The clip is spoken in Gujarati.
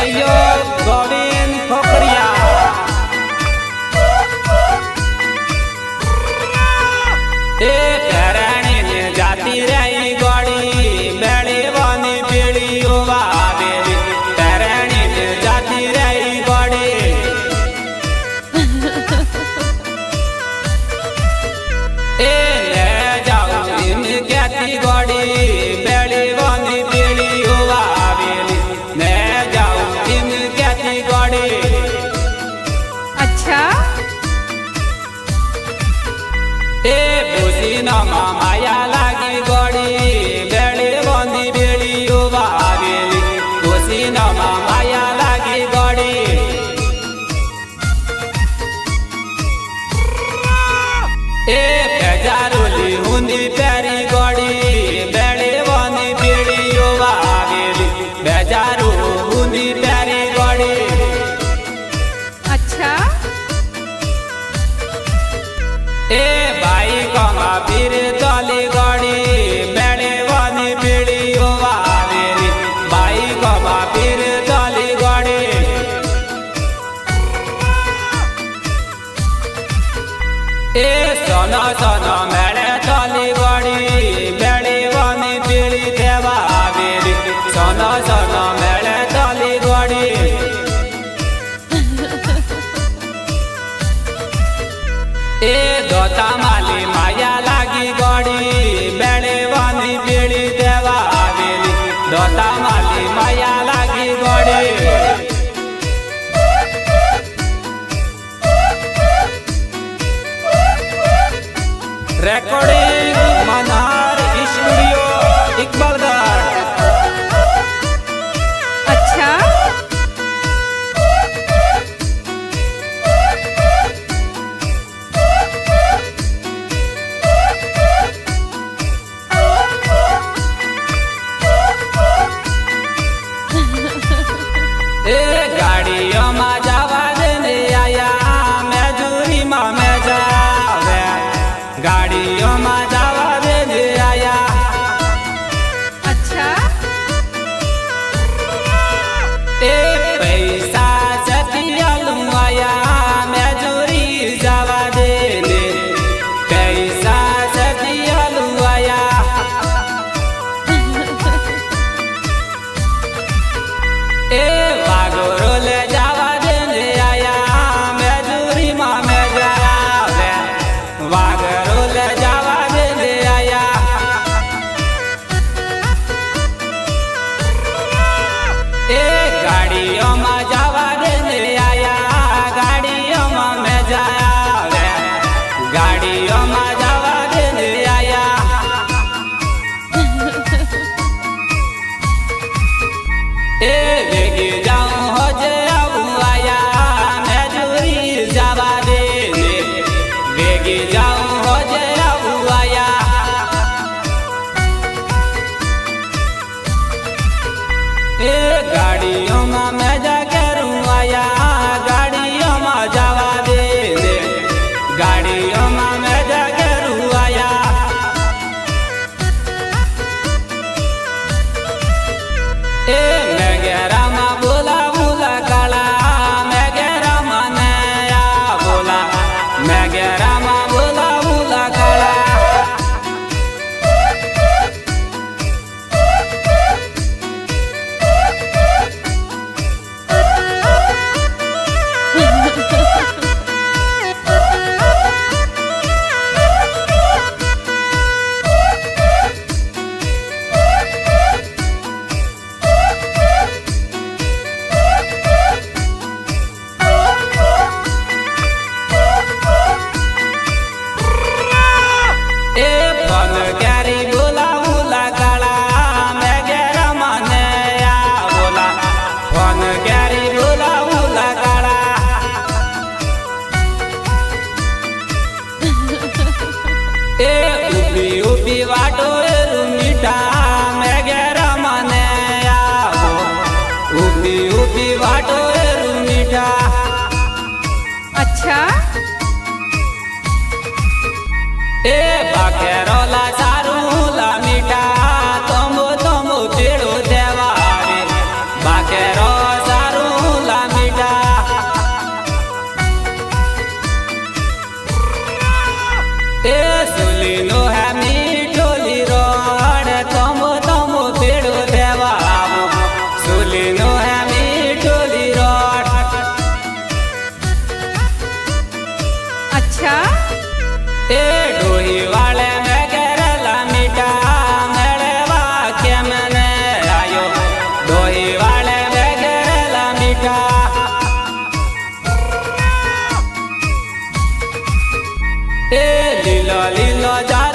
Aí, Ayo, Goli. નામાં માયા લાગી ગોડી બેડી બોંધી બેડીઓ વાવેલી ડોસી નામાં માયા લાગી ગોડી એ પેજારોલી હુંદી પેરી ગોડી બેડી બોંધી બેડીઓ વાવેલી બેજારો એ સોના સોના મેળે ચાલી વાળી, મેળી વાની પીળી દેવા આવે રે સોના સોના મેળે ચાલી વાળી. એ દોતા માલી fez ગાડીઓમાં મેજા ઘેરું આયા. એ ભાખેરો એ લીલા લીલો જારો